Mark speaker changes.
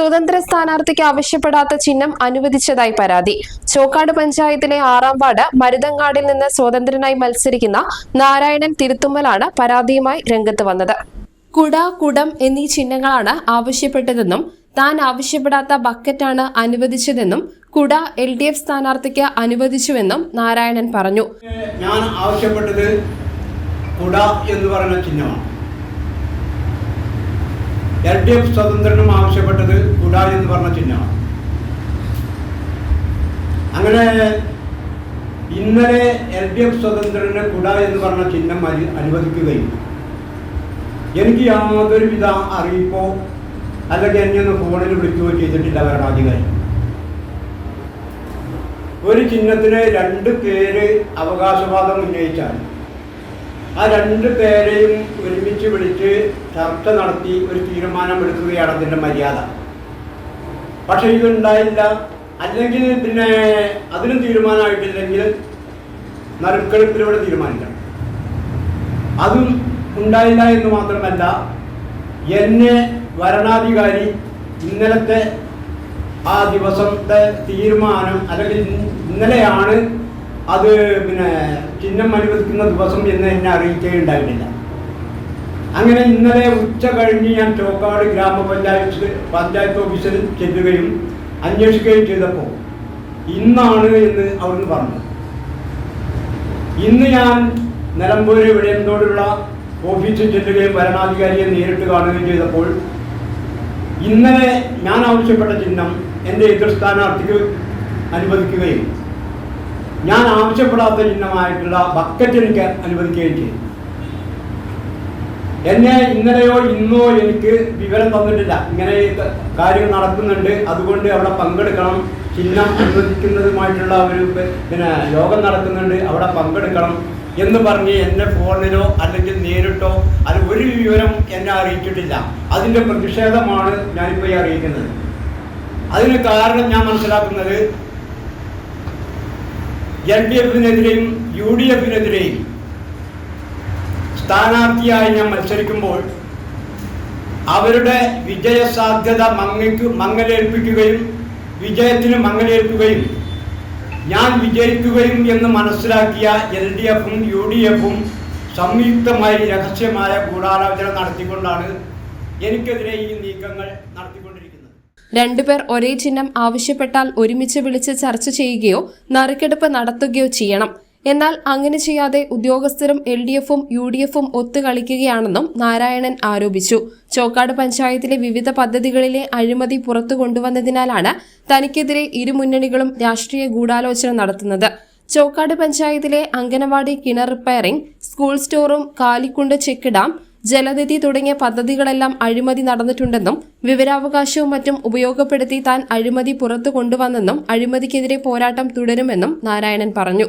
Speaker 1: സ്വതന്ത്ര സ്ഥാനാർത്ഥിക്ക് ആവശ്യപ്പെടാത്ത ചിഹ്നം അനുവദിച്ചതായി പരാതി. ചോക്കാട് പഞ്ചായത്തിലെ ആറാം വാർഡ് മരുതങ്ങാടിൽ നിന്ന് സ്വതന്ത്രനായി മത്സരിക്കുന്ന നാരായണൻ തിരുത്തുമ്മലാണ് പരാതിയുമായി രംഗത്ത് വന്നത്. കുട കുടം എന്നീ ചിഹ്നങ്ങളാണ് ആവശ്യപ്പെട്ടതെന്നും താൻ ആവശ്യപ്പെടാത്ത ബക്കറ്റാണ് അനുവദിച്ചതെന്നും കുട എൽ ഡി എഫ് സ്ഥാനാർത്ഥിക്ക് അനുവദിച്ചുവെന്നും നാരായണൻ പറഞ്ഞു.
Speaker 2: ഞാൻ ആവശ്യപ്പെട്ടത് കുട എന്ന് പറയുന്ന ചിഹ്നമാണ്. എൽ ഡി എഫ് സ്വതന്ത്രനും ആവശ്യപ്പെട്ടത് പറഞ്ഞ ചിഹ്നമാണ് അങ്ങനെ ഇന്നലെ എൽ ഡി എഫ് സ്വതന്ത്രന് കുട എന്ന് പറഞ്ഞ ചിഹ്നം അനു- അനുവദിക്കുകയും എനിക്ക് യാതൊരുവിധ അറിയിപ്പോ അല്ലെങ്കിൽ എന്നെ ഒന്ന് ഫോണിൽ വിളിക്കുകയോ ചെയ്തിട്ടില്ല ഭരണാധികാരി. ഒരു ചിഹ്നത്തിന് രണ്ട് പേര് അവകാശവാദം ഉന്നയിച്ചാൽ ആ രണ്ട് പേരെയും ഒരുമിച്ച് വിളിച്ച് ചർച്ച നടത്തി ഒരു തീരുമാനം എടുക്കുകയാണ് അതിന്റെ മര്യാദ. പക്ഷെ ഇതുണ്ടായില്ല. അല്ലെങ്കിൽ പിന്നെ അതിനും തീരുമാനമായിട്ടില്ലെങ്കിൽ നറുക്കെടുപ്പിലൂടെ തീരുമാനിക്കണം. അതും ഉണ്ടായില്ല എന്ന് മാത്രമല്ല എന്നെ വരണാധികാരി ഇന്നലത്തെ ആ ദിവസത്തെ തീരുമാനം അല്ലെങ്കിൽ ഇന്ന- ഇന്നലെയാണ് അത് പിന്നെ ചിഹ്നം അനുവദിക്കുന്ന ദിവസം എന്ന് എന്നെ അറിയിക്കുകയുണ്ടായിട്ടില്ല അങ്ങനെ ഇന്നലെ ഉച്ച കഴിഞ്ഞ് ഞാൻ ചോക്കാട് ഗ്രാമപഞ്ചായത്ത് പഞ്ചായത്ത് ഓഫീസിൽ ചെല്ലുകയും അന്വേഷിക്കുകയും ചെയ്തപ്പോൾ ഇന്നാണ് എന്ന് അവിടുന്ന് പറഞ്ഞു. ഇന്ന് ഞാൻ നിലമ്പൂര് വിടയന്തോടുള്ള ഓഫീസിൽ ചെല്ലുകയും ഭരണാധികാരിയെ നേരിട്ട് കാണുകയും ചെയ്തപ്പോൾ ഇന്നലെ ഞാൻ ആവശ്യപ്പെട്ട ചിഹ്നം എന്റെ എതിർ സ്ഥാനാർത്ഥിക്ക് അനുവദിക്കുകയും ഞാൻ ആവശ്യപ്പെടാത്ത ചിഹ്നമായിട്ടുള്ള ബക്കറ്റ് എനിക്ക് അനുവദിക്കുകയും ചെയ്തു. എന്നെ ഇന്നലെയോ ഇന്നോ എനിക്ക് വിവരം തന്നിട്ടില്ല. ഇങ്ങനെ കാര്യങ്ങൾ നടക്കുന്നുണ്ട്. അതുകൊണ്ട് അവിടെ പങ്കെടുക്കണം. ചിഹ്നം അനുവദിക്കുന്നതുമായിട്ടുള്ള ഒരു പിന്നെ യോഗം നടക്കുന്നുണ്ട്. അവിടെ പങ്കെടുക്കണം എന്ന് പറഞ്ഞ് എന്നെ ഫോണിലോ അല്ലെങ്കിൽ നേരിട്ടോ അത് ഒരു വിവരം എന്നെ അറിയിച്ചിട്ടില്ല. അതിന്റെ പ്രതിഷേധമാണ് ഞാനിപ്പോൾ ഈ അറിയിക്കുന്നത്. അതിന് കാരണം ഞാൻ മനസ്സിലാക്കുന്നത് എൽ ഡി എഫിനെതിരെയും യു ഡി എഫിനെതിരെയും സ്ഥാനാർത്ഥിയായി ഞാൻ മത്സരിക്കുമ്പോൾ അവരുടെ വിജയസാധ്യത മങ്ങയ്ക്ക് മങ്ങലേൽപ്പിക്കുകയും വിജയത്തിന് മങ്ങലേൽക്കുകയും ഞാൻ വിജയിക്കുകയും എന്ന് മനസ്സിലാക്കിയ എൽ ഡി എഫും യു ഡി എഫും സംയുക്തമായി രഹസ്യമായ ഗൂഢാലോചന നടത്തിക്കൊണ്ടാണ് എനിക്കെതിരെ ഈ നീക്കങ്ങൾ നടത്തിക്കൊണ്ടിരിക്കുന്നത്.
Speaker 1: രണ്ടുപേർ ഒരേ ചിഹ്നം ആവശ്യപ്പെട്ടാൽ ഒരുമിച്ച് വിളിച്ച് ചർച്ച ചെയ്യുകയോ നറുക്കെടുപ്പ് നടത്തുകയോ ചെയ്യണം. എന്നാൽ അങ്ങനെ ചെയ്യാതെ ഉദ്യോഗസ്ഥരും എൽ ഡി എഫും യു ഡി എഫും ഒത്തുകളിക്കുകയാണെന്നും നാരായണൻ ആരോപിച്ചു. ചോക്കാട് പഞ്ചായത്തിലെ വിവിധ പദ്ധതികളിലെ അഴിമതി പുറത്തു കൊണ്ടുവന്നതിനാലാണ് തനിക്കെതിരെ ഇരുമുന്നണികളും രാഷ്ട്രീയ ഗൂഢാലോചന നടത്തുന്നത്. ചോക്കാട് പഞ്ചായത്തിലെ അംഗനവാടി കിണർ റിപ്പയറിംഗ് സ്കൂൾ സ്റ്റോറും കാലിക്കുണ്ട് ചെക്ക് ഡാം ജലനിധി തുടങ്ങിയ പദ്ധതികളെല്ലാം അഴിമതി നടന്നിട്ടുണ്ടെന്നും വിവരാവകാശവും മറ്റും ഉപയോഗപ്പെടുത്തി താൻ അഴിമതി പുറത്തു കൊണ്ടുവന്നെന്നും അഴിമതിക്കെതിരെ പോരാട്ടം തുടരുമെന്നും നാരായണൻ പറഞ്ഞു.